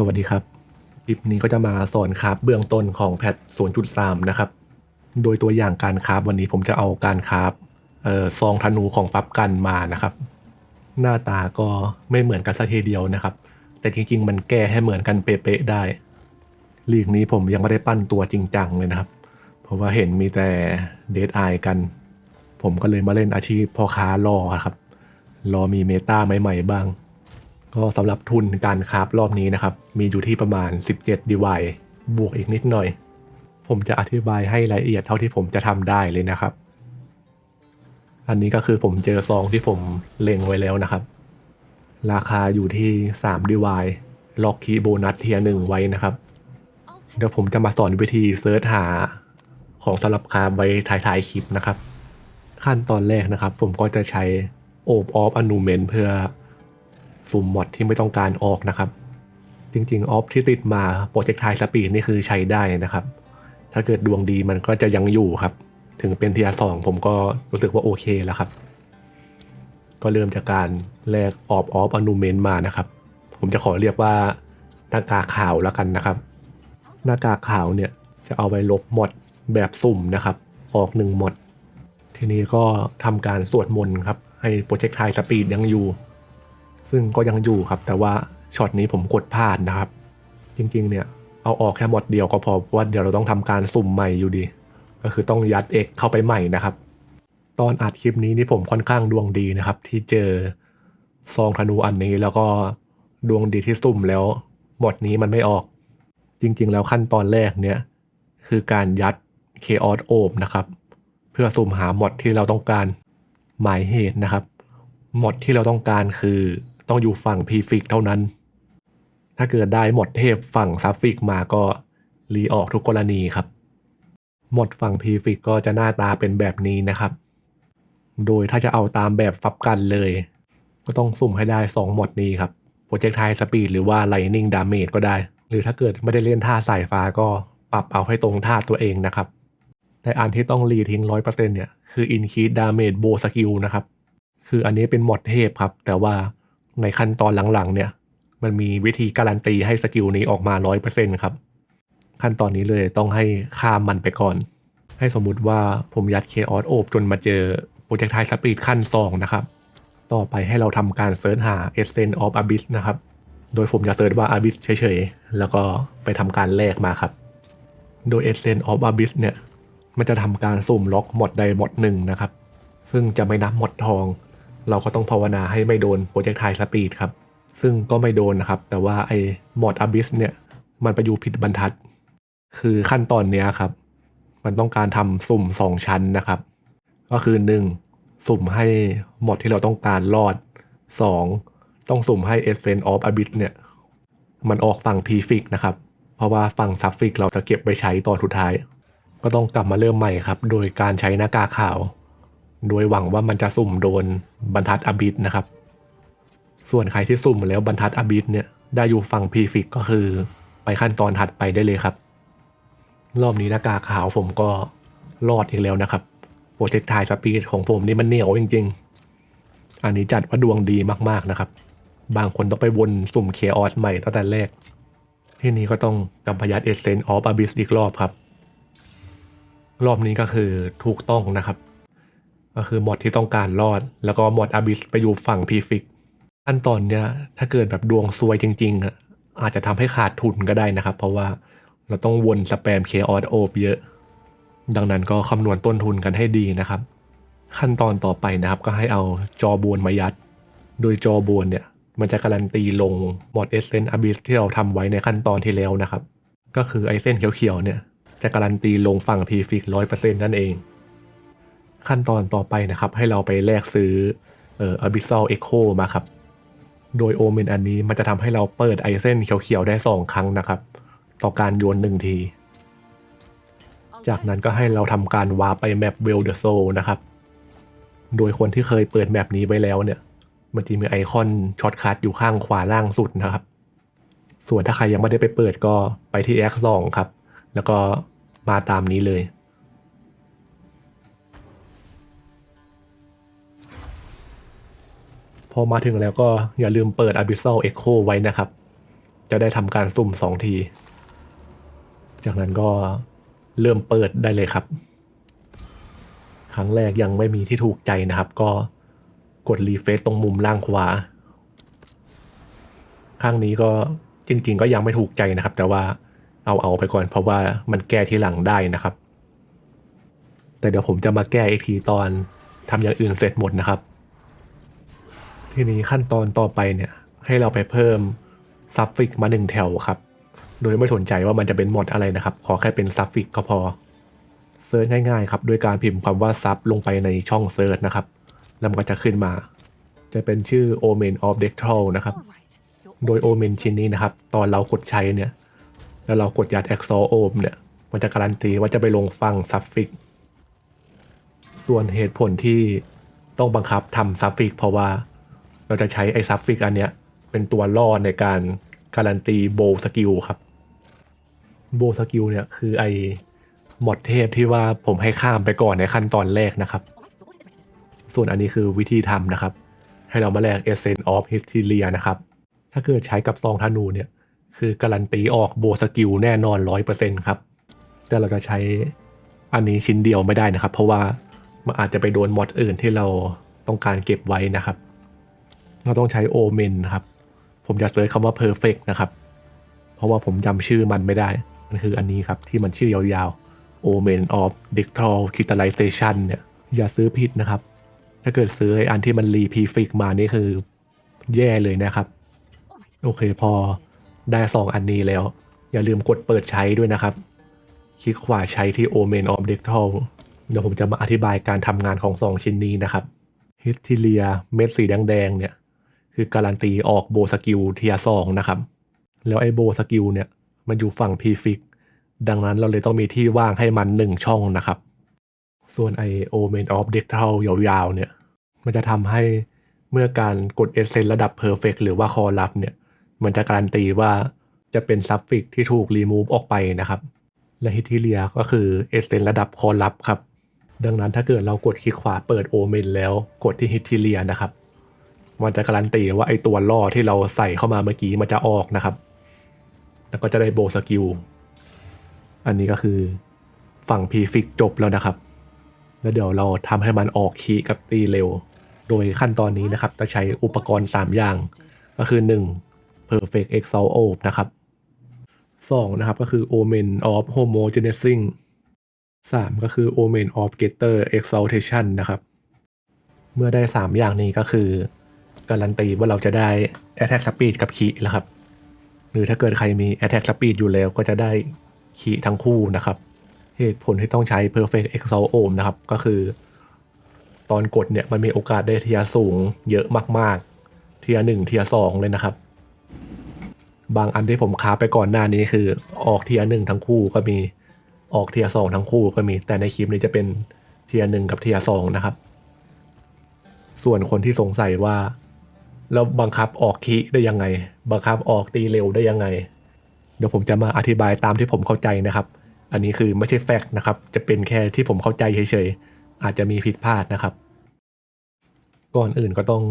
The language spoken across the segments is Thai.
สวัสดีครับ คลิปนี้ก็จะมาสอนคราฟเบื้องต้นของแพท 0.3 นะครับ โดยตัวอย่างการคราฟวันนี้ผมจะเอาการคราฟเอ่อซองธนูของฟับกันมานะครับ หน้าตาก็ไม่เหมือนกันสัทีเดียวนะครับ แต่จริงๆ มันแก้ให้เหมือนกันเป๊ะๆได้ลีกนี้ผมยังไม่ได้ปั้นตัวจริงจังเลยนะครับ เพราะว่าเห็นมีแต่เดทไอกัน ผมก็เลยมาเล่นอาชีพพ่อค้ารอครับ รอมีเมตาใหม่ๆบ้าง ก็สำหรับทุนการคราฟรอบนี้นะครับ มีอยู่ที่ประมาณ 17ดีวายบวกอีกนิดหน่อย ผมจะอธิบายให้รายละเอียดเท่าที่ผมจะทำได้เลยนะครับ อันนี้ก็คือผมเจอซองที่ผมเล็งไว้แล้วนะครับ ราคาอยู่ที่3ดีวายล็อกคีโบนัสเทียหนึ่งไว้นะครับ เดี๋ยวผมจะมาสอนวิธีเซิร์ชหาของสำหรับคราไว้ท้ายๆคลิปนะครับ ขั้นตอนแรกนะครับ ผมก็จะใช้โอบออฟอนูเมนเพื่อ สุ่มมอดที่ไม่ต้องการออกนะครับ จริงๆ ออฟที่ติดมาโปรเจกต์ไทสปีดนี่คือใช้ได้นะครับ ถ้าเกิดดวงดีมันก็จะยังอยู่ครับ ถึงเป็นเทียสองผมก็รู้สึกว่าโอเคแล้วครับ ก็เริ่มจากการแลกออฟออฟอนูเมนมานะครับ ผมจะขอเรียกว่าหน้ากากขาวแล้วกันนะครับ หน้ากากขาวเนี่ยจะเอาไว้ลบหมดแบบสุ่มนะครับ ออกหนึ่งหมดทีนี้ก็ทำการสวดมนต์ครับ ให้โปรเจกต์ไทสปีดยังอยู่ ซึ่งก็ยังอยู่ครับ แต่ว่าช็อตนี้ผมกดพลาดนะครับ จริงๆเนี่ยเอาออกแค่หมดเดียวก็พอเพราะว่าเดี๋ยวเราต้องทำการสุ่มใหม่อยู่ดี ก็คือต้องยัดเอกเข้าไปใหม่นะครับ ตอนอัดคลิปนี้นี่ผมค่อนข้างดวงดีนะครับ ที่เจอซองธนูอันนี้แล้วก็ดวงดีที่สุ่มแล้วหมดนี้มันไม่ออก จริงๆ แล้วขั้นตอนแรกเนี่ยคือการยัดเคออสโอบนะครับ เพื่อสุ่มหาหมดที่เราต้องการหมายเหตุนะครับ หมดที่เราต้องการคือ ต้องอยู่ฝั่งพีฟิกเท่านั้น ถ้าเกิดได้หมดเทพฝั่งซัฟฟิกมาก็รีออกทุกกรณีครับ หมดฝั่งพีฟิกก็จะหน้าตาเป็นแบบนี้นะครับ โดยถ้าจะเอาตามแบบฟับกันเลย ก็ต้องสุ่มให้ได้ 2 หมดนี้ครับโปรเจกต์ไทสปีดหรือว่าไลนิ่งดาเมจก็ได้ หรือถ้าเกิดไม่ได้เล่นท่าสายฟ้าก็ปรับเอาให้ตรงท่าตัวเองนะครับแต่อันที่ต้องรีทิ้ง100%เนี่ยคือ Increase Damage Bow Skill นะครับ คืออันนี้เป็นหมดเทพครับ แต่ว่า ในขั้นตอนหลังๆ เนี่ย มันมีวิธีการันตีให้สกิลนี้ออกมา100%ครับ ขั้นตอนนี้เลยต้องให้ข้ามมันไปก่อน ให้สมมุติว่าผมยัดเคออสโอบจนมาเจอโปรเจกต์ไทสปีดขั้น2นะครับ ต่อไปให้เราทำการเซิร์ชหา Essence of Abyss นะครับ โดยผมจะเซิร์ชว่า Abyss เฉยๆ แล้วก็ไปทำการแลกมาครับ โดย Essence of Abyss เนี่ย มันจะทำการสุ่มล็อกหมดใดหมดหนึ่งนะครับ ซึ่งจะไม่นับหมดทอง เราก็ต้องภาวนาให้ไม่โดนโปรเจกต์ไทสปีดครับ ซึ่งก็ไม่โดนนะครับ แต่ว่าไอ้หมดอ b บิสเนี่ย มันไปอยู่ผิดบรรทัด คือขั้นตอนเนี้ยครับ มันต้องการทำสุ่มสองชั้นนะครับ ก็คือหนึ่งสุ่มให้หมดที่เราต้องการรอดสองต้องสุ่มให้ Essence of Abyss เนี่ย มันออกฝั่ง p ีฟิกนะครับ เพราะว่าฝั่งซัฟฟิกเราจะเก็บไปใช้ตอนสุดท้าย ก็ต้องกลับมาเริ่มใหม่ครับ โดยการใช้หน้ากากขาว โดยหวังว่ามันจะสุ่มโดนบรรทัดอบิสนะครับ ส่วนใครที่สุ่มแล้วบรรทัดอบิสเนี่ยได้อยู่ฝั่งพีฟิกก็คือ ไปขั้นตอนถัดไปได้เลยครับ รอบนี้หน้ากากขาวผมก็รอดอีกแล้วนะครับโปรเจกต์ไทสปีดของผมนี่มันเหนียวจริง ๆ อันนี้จัดว่าดวงดีมากๆนะครับ บางคนต้องไปวนสุ่มเคออสใหม่ตั้งแต่แรก ที่นี้ก็ต้องกำพยัดเอเซนออฟอบิสอีกรอบครับ รอบนี้ก็คือถูกต้องนะครับ ก็คือมอดที่ต้องการรอด แล้วก็มอดอาบิสไปอยู่ฝั่งพีฟิกขั้นตอนเนี้ยถ้าเกิดแบบดวงซวยจริงๆอะอาจจะทำให้ขาดทุนก็ได้นะครับ เพราะว่าเราต้องวนสแปมเคออสโอบเยอะ ดังนั้นก็คำนวณต้นทุนกันให้ดีนะครับ ขั้นตอนต่อไปนะครับก็ให้เอาจอบวนมายัด โดยจอบวนเนี่ยมันจะการันตีลงมอดเอเซนอาบิสที่เราทำไว้ในขั้นตอนที่แล้วนะครับ ก็คือไอเส้นเขียวๆเนี่ยจะการันตีลงฝั่ง p ีฟิกร้อยเปอร์เซ็นต์นั่นเอง ขั้นตอนต่อไปนะครับ ให้เราไปแลกซื้อเอ่อ Abyssal Echo มาครับ โดยโอเมนอันนี้มันจะทำให้เราเปิดไอเส้นเขียวๆได้ 2 ครั้งนะครับ ต่อการโยนหนึ่งที จากนั้นก็ให้เราทำการวาร์ปไปแมปเวลเดอะโซนะครับ โดยคนที่เคยเปิดแมปนี้ไว้แล้วเนี่ย มันจะมีไอคอนช็อตคัทอยู่ข้างขวาล่างสุดนะครับ ส่วนถ้าใครยังไม่ได้ไปเปิดก็ไปที่ X2 ครับ แล้วก็มาตามนี้เลย อมาถึงแล้วก็อย่าลืมเปิด Abyssal Echo ไว้นะครับ จะได้ทำการสุ่มสองที จากนั้นก็เริ่มเปิดได้เลยครับ ครั้งแรกยังไม่มีที่ถูกใจนะครับ ก็กดรีเฟซตรงมุมล่างขวา ข้างนี้ก็จริง ๆ ก็ยังไม่ถูกใจนะครับ แต่ว่าเอาเอาไปก่อนเพราะว่ามันแก้ทีหลังได้นะครับ แต่เดี๋ยวผมจะมาแก้อีกทีตอนทำอย่างอื่นเสร็จหมดนะครับ ทีนี้ขั้นตอนต่อไปเนี่ย ให้เราไปเพิ่มซับฟิกมาหนึ่งแถวครับ โดยไม่สนใจว่ามันจะเป็นหมดอะไรนะครับ ขอแค่เป็นซับฟิกก็พอเซิร์ชง่ายๆครับด้วยการพิมพ์คำว่าซับลงไปในช่องเซิร์ชนะครับ แล้วมันก็จะขึ้นมา จะเป็นชื่อ Omen of d e c t r a l นะครับ โดย Omen ชิ้นนี้นะครับ ตอนเรากดใช้เนี่ย แล้วเรากดยัด Exo Om เนี่ย มันจะการันตีว่าจะไปลงฟังซับฟิก ส่วนเหตุผลที่ต้องบังคับทำซับฟิกเพราะว่า เราจะใช้ไอ้ซับฟิกอันเนี้ยเป็นตัวล่อในการการันตีโบสกิลครับ โบสกิลเนี่ยคือไอ้หมดเทพที่ว่าผมให้ข้ามไปก่อนในขั้นตอนแรกนะครับ ส่วนอันนี้คือวิธีทำนะครับ ให้เรามาแลก Essence of Hysteria นะครับ ถ้าเกิดใช้กับซองธนูเนี่ย คือการันตีออกโบสกิลแน่นอน 100%ครับ แต่เราจะใช้อันนี้ชิ้นเดียวไม่ได้นะครับ เพราะว่ามันอาจจะไปโดนมอดอื่นที่เราต้องการเก็บไว้นะครับ เราต้องใช้โอเมนครับ ผมจะเซิร์ชคำว่า perfect นะครับ เพราะว่าผมจำชื่อมันไม่ได้ มันคืออันนี้ครับ ที่มันชื่อยาวๆ Omen of d i c t a l Crystallization เนี่ย อย่าซื้อผิดนะครับ ถ้าเกิดซื้อไอ้อันที่มันรีพีฟิกมานี่คือแย่เลยนะครับ โอเคพอได้สองอันนี้แล้ว อย่าลืมกดเปิดใช้ด้วยนะครับ คลิกขวาใช้ที่ Omen of d e c t a l เดี๋ยวผมจะมาอธิบายการทำงานของสองชิ้นนี้นะครับฮิตทิเลียเม็ดสีแดงๆเนี่ย คือการันตีออกโบสกิลเทียสองนะครับ แล้วไอโบสกิลเนี่ยมันอยู่ฝั่งพีฟิกดังนั้นเราเลยต้องมีที่ว่างให้มันหนึ่งช่องนะครับ ส่วนไอโอเมนออฟเด็กเทลยาวๆ เนี่ย มันจะทำให้เมื่อการกดเอเซนระดับเพอร์เฟกหรือว่าคอลับเนี่ย มันจะการันตีว่าจะเป็นซับฟิกที่ถูกรีมูฟออกไปนะครับ และฮิตทิเลียก็คือเอเซนระดับคอลับครับ ดังนั้นถ้าเกิดเรากดคลิกขวาเปิดโอเมนแล้วกดที่ฮิตทิเลียนะครับ มันจะการันตีว่าไอตัวล่อที่เราใส่เข้ามาเมื่อกี้มันจะออกนะครับ แล้วก็จะได้โบสกิล อันนี้ก็คือฝั่งพีฟิกจบแล้วนะครับ แล้วเดี๋ยวเราทำให้มันออกคีกับตีเร็ว โดยขั้นตอนนี้นะครับจะใช้อุปกรณ์ 3 อย่าง ก็คือ 1. Perfect Exalt Orb นะครับ 2. นะครับก็คือ Omen of Homogenizing 3. ก็คือ Omen of Getter Exaltation นะครับ เมื่อได้ 3 อย่างนี้ก็คือ การันตีว่าเราจะได้ Attack Speed กับคีแล้วครับ หรือถ้าเกิดใครมี Attack Speed อยู่แล้วก็จะได้คีทั้งคู่นะครับ เหตุผลที่ต้องใช้ Perfect Exalt Orb นะครับ ก็คือ ตอนกดเนี่ยมันมีโอกาสได้เทียร์สูงเยอะมากๆ เทียร์หนึ่งเทียร์สองเลยนะครับ บางอันที่ผมค้าไปก่อนหน้านี้คือออกเทียร์หนึ่งทั้งคู่ก็มีออกเทียร์สองทั้งคู่ก็มี แต่ในคลิปนี้จะเป็นเทียร์หนึ่งกับเทียร์สองนะครับ ส่วนคนที่สงสัยว่า แล้วบังคับออกคีได้ยังไง บังคับออกตีเร็วได้ยังไง เดี๋ยวผมจะมาอธิบายตามที่ผมเข้าใจนะครับ อันนี้คือไม่ใช่แฟกต์นะครับ จะเป็นแค่ที่ผมเข้าใจเฉยๆ อาจจะมีผิดพลาดนะครับ ก่อนอื่นก็ต้อง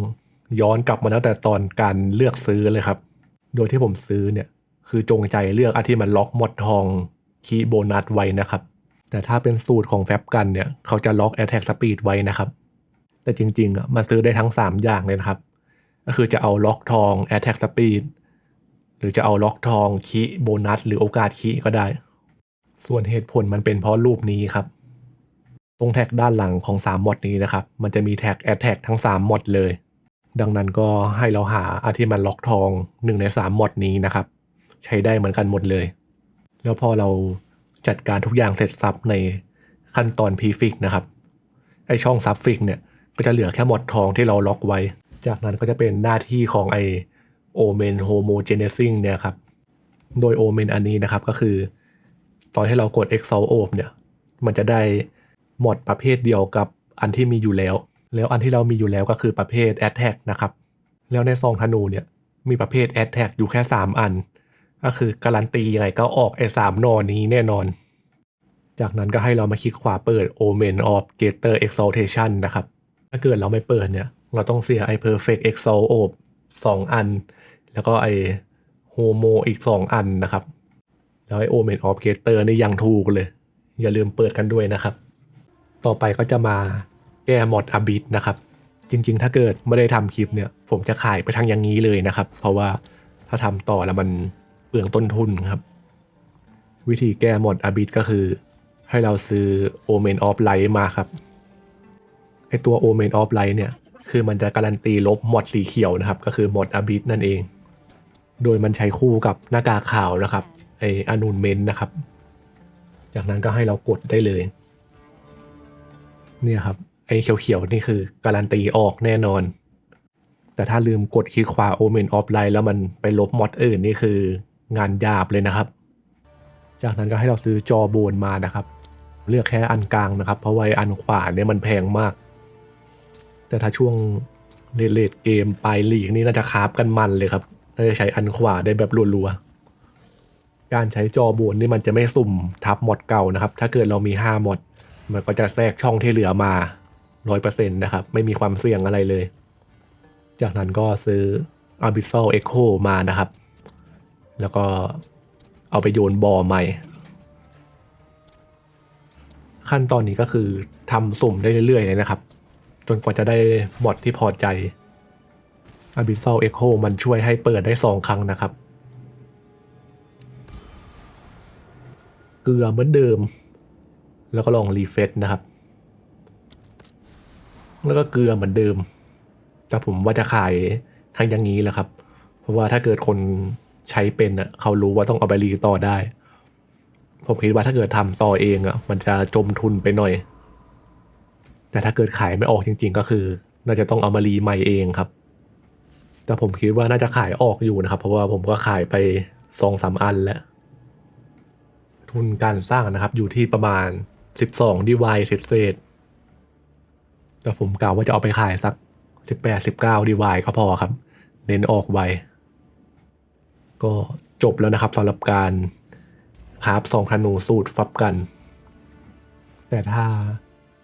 ย้อนกลับมาตั้งแต่ตอนการเลือกซื้อเลยครับ โดยที่ผมซื้อเนี่ยคือจงใจเลือกอันที่มันล็อกหมดทองคีโบนัสไว้นะครับ แต่ถ้าเป็นสูตรของแฟบกันเนี่ย เขาจะล็อก Attack Speed ไว้นะครับ แต่จริงๆอะมันซื้อได้ทั้ง 3 อย่างเลยนะครับ ก็คือจะเอาล็อกทอง Attack Speed หรือจะเอาล็อกทองคีโบนัส หรือโอกาสคีก็ได้ ส่วนเหตุผลมันเป็นเพราะรูปนี้ครับ ตรงแท็กด้านหลังของ 3 มอดนี้นะครับ มันจะมีแท็ก Attack ทั้ง 3 มอดเลย ดังนั้นก็ให้เราหาอันที่มันล็อกทอง 1 ใน 3 มอดนี้นะครับ ใช้ได้เหมือนกันหมดเลย แล้วพอเราจัดการทุกอย่างเสร็จสับในขั้นตอนพีฟิกนะครับไอช่องซับฟิกเนี่ยก็จะเหลือแค่หมดทองที่เราล็อกไว้ จากนั้นก็จะเป็นหน้าที่ของไอโอเมนโฮโมเจเนซิงเนี่ยครับ โดยโอเมนอันนี้นะครับก็คือ ตอนที่เรากด Excel o p เนี่ย มันจะได้หมดประเภทเดียวกับอันที่มีอยู่แล้ว แล้วอันที่เรามีอยู่แล้วก็คือประเภท Attack นะครับ แล้วในซองธนูเนี่ยมีประเภท Attack อยู่แค่ 3 อัน ก็คือการันตียังไงก็ออกไอ้สามนอนี้แน่นอน จากนั้นก็ให้เรามาคลิกขวาเปิด Omen of Greater Exaltation นะครับ ถ้าเกิดเราไม่เปิดเนี่ย เราต้องเสียไอ Perfect Exalt Orb สองอัน แล้วก็ไอโฮโมอีกสองอันนะครับ แล้วไอโอเมนออฟเกเตอร์นี่ยังถูกเลย อย่าลืมเปิดกันด้วยนะครับ ต่อไปก็จะมาแก้มอดอบิทนะครับ จริง ๆ ถ้าเกิดไม่ได้ทำคลิปเนี่ย ผมจะขายไปทางอย่างนี้เลยนะครับ เพราะว่าถ้าทำต่อแล้วมันเปลืองต้นทุนครับ วิธีแก้มอดอบิทก็คือ ให้เราซื้อโอเมนออฟไลท์มาครับไอตัวโอเมนออฟไลท์เนี่ย คือมันจะการันตีลบมอดสีเขียวนะครับ ก็คือมอดอบิทนั่นเอง โดยมันใช้คู่กับหน้ากากขาวนะครับไออนูนเมนนะครับ จากนั้นก็ให้เรากดได้เลย เนี่ยครับ ไอเขียวๆนี่คือการันตีออกแน่นอน แต่ถ้าลืมกดคลิกขวาโอเมนออฟไลน์แล้วมันไปลบมอดอื่นนี่คืองานหยาบเลยนะครับ จากนั้นก็ให้เราซื้อจอโบนมานะครับ เลือกแค่อันกลางนะครับ เพราะว่าไอ้อันขวาเนี่ยมันแพงมาก แต่ถ้าช่วงเลดเกมปลายลีกนี่น่าจะคาฟกันมันเลยครับ น่าจะใช้อันขวาได้แบบรัวๆ การใช้จอโบนนี่มันจะไม่สุ่มทับมอดเก่านะครับ ถ้าเกิดเรามี 5 มอด มันก็จะแทรกช่องที่เหลือมา 100%นะครับ ไม่มีความเสี่ยงอะไรเลย จากนั้นก็ซื้อ Abyssal Echo มานะครับ แล้วก็เอาไปโยนบอใหม่ ขั้นตอนนี้ก็คือทำสุ่มได้เรื่อยๆเลยนะครับ จนกว่าจะได้มอดที่พอใจ Abyssal Echo มันช่วยให้เปิดได้สองครั้งนะครับ เกลือเหมือนเดิม แล้วก็ลองรีเฟซนะครับ แล้วก็เกลือเหมือนเดิม แต่ผมว่าจะขายทางอย่างนี้แหละครับ เพราะว่าถ้าเกิดคนใช้เป็นอะเขารู้ว่าต้องเอาไปรีต่อได้ ผมคิดว่าถ้าเกิดทำต่อเองอะมันจะจมทุนไปหน่อย แต่ถ้าเกิดขายไม่ออกจริง ๆ ก็คือ น่าจะต้องเอามารีใหม่เองครับ แต่ผมคิดว่าน่าจะขายออกอยู่นะครับ เพราะว่าผมก็ขายไปสองสามอันแล้ว ทุนการสร้างนะครับ อยู่ที่ประมาณ12ดีวายเศษๆแต่ผมกล่าวว่าจะเอาไปขายสัก18 19ดีวายก็พอครับ เน้นออกไวก็จบแล้วนะครับสำหรับการคราฟสองธนูสูตรฟับกัน แต่ถ้า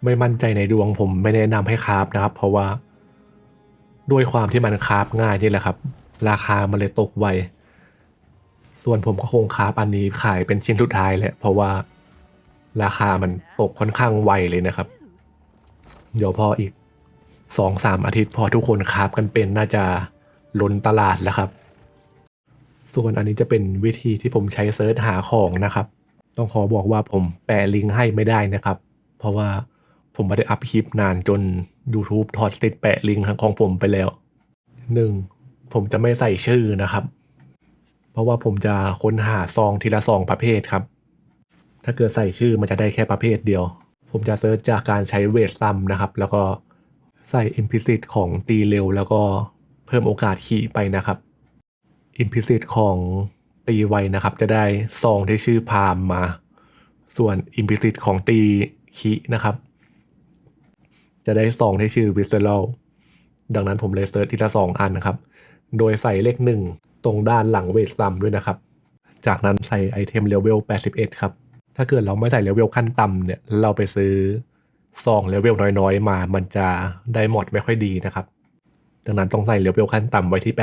ไม่มั่นใจในดวงผมไม่แนะนำให้คราฟนะครับ เพราะว่า ด้วยความที่มันคราฟง่ายนี่แหละครับ ราคามันเลยตกไวส่วนผมก็คงคราฟอันนี้ขายเป็นชิ้นสุดท้ายแหละเพราะว่าราคามันตกค่อนข้างไวเลยนะครับ เดี๋ยวพออีกสองสามอาทิตย์พอทุกคนคราฟกันเป็นน่าจะล้นตลาดแล้วครับ ส่วนอันนี้จะเป็นวิธีที่ผมใช้เซิร์ชหาของนะครับ ต้องขอบอกว่าผมแปะลิงก์ให้ไม่ได้นะครับ เพราะว่า ผมไม่ได้อัพคลิปนานจน YouTube ถอดสติดแปะลิงก์ของผมไปแล้วหนึ่งผมจะไม่ใส่ชื่อนะครับ เพราะว่าผมจะค้นหาซองทีละซองประเภทครับ ถ้าเกิดใส่ชื่อมันจะได้แค่ประเภทเดียว ผมจะเซิร์ชจากการใช้เวทซัมนะครับ แล้วก็ใส่ implicit ของตีเร็ว แล้วก็เพิ่มโอกาสขี่ไปนะครับ implicit ของตีไวนะครับ จะได้ซองที่ชื่อพามมา ส่วน implicit ของตีคีนะครับ จะได้ซองที่ชื่อ visceral ดังนั้นผมเลยเซิร์ชทีละสองอันนะครับ โดยใส่เลขหนึ่งตรงด้านหลังเวทซัมด้วยนะครับ จากนั้นใส่ไอเทมเลเวล 81 ครับ ถ้าเกิดเราไม่ใส่เลเวลขั้นต่ำเนี่ย เราไปซื้อซองเลเวลน้อยๆ มา มันจะได้หมดไม่ค่อยดีนะครับ ดังนั้นต้องใส่เลเวลขั้นต่ำไว้ที่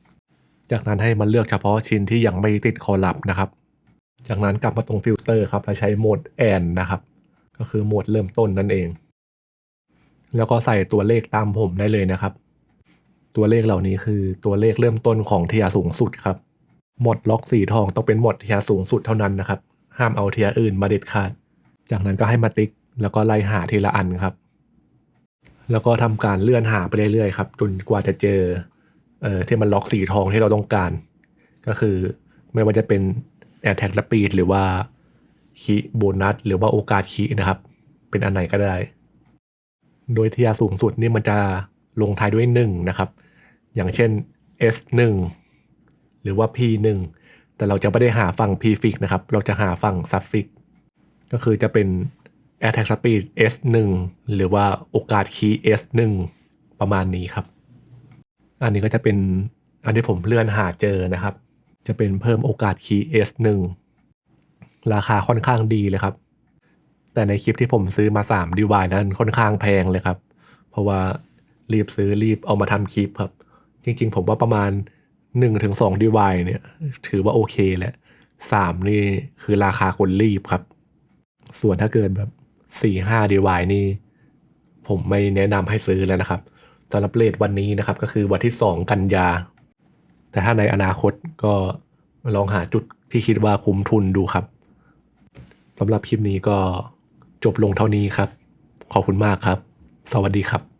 81 จากนั้นให้มันเลือกเฉพาะชิ้นที่ยังไม่ติดคอลับนะครับ จากนั้นกลับมาตรงฟิลเตอร์ครับ แล้วใช้โหมดแอนนะครับ ก็คือโหมดเริ่มต้นนั่นเอง แล้วก็ใส่ตัวเลขตามผมได้เลยนะครับ ตัวเลขเหล่านี้คือตัวเลขเริ่มต้นของเทียสูงสุดครับ หมดล็อกสีทองต้องเป็นหมดเทียสูงสุดเท่านั้นนะครับ ห้ามเอาเทียอื่นมาเด็ดขาด จากนั้นก็ให้มาติ๊ก แล้วก็ไล่หาทีละอันครับ แล้วก็ทำการเลื่อนหาไปเรื่อยๆครับจนกว่าจะเจอเอ่อที่มันล็อกสีทองที่เราต้องการ ก็คือไม่ว่าจะเป็นแอ t แท็กและปีดหรือว่าคีโบนัสหรือว่าโอกาสคีนะครับ เป็นอันไหนก็ได้ โดยเทียร์สูงสุดนี่มันจะลงท้ายด้วยหนึ่งนะครับ อย่างเช่น S1 หรือว่า P1 แต่เราจะไม่ได้หาฝั่ง prefix นะครับ เราจะหาฝั่ง suffix ก็คือจะเป็น attack speed S1 หรือว่าโอกาสคีย์ S1 ประมาณนี้ครับ อันนี้ก็จะเป็นอันที่ผมเลื่อนหาเจอนะครับ จะเป็นเพิ่มโอกาสคีย์ S1 ราคาค่อนข้างดีเลยครับ แต่ในคลิปที่ผมซื้อมา3 device นั้นค่อนข้างแพงเลยครับ เพราะว่ารีบซื้อรีบเอามาทำคลิปครับ จริงๆ ผมว่าประมาณหนึ่งถึงสองดีวายเนี่ย ถือว่าโอเคแหละสามนี่คือราคาคนรีบครับ ส่วนถ้าเกินแบบสี่ห้าดีวายนี่ ผมไม่แนะนำให้ซื้อแล้วนะครับสำหรับเลทวันนี้นะครับ ก็คือวันที่สองกันยา แต่ถ้าในอนาคตก็ลองหาจุดที่คิดว่าคุ้มทุนดูครับสำหรับคลิปนี้ก็ จบลงเท่านี้ครับ ขอบคุณมากครับ สวัสดีครับ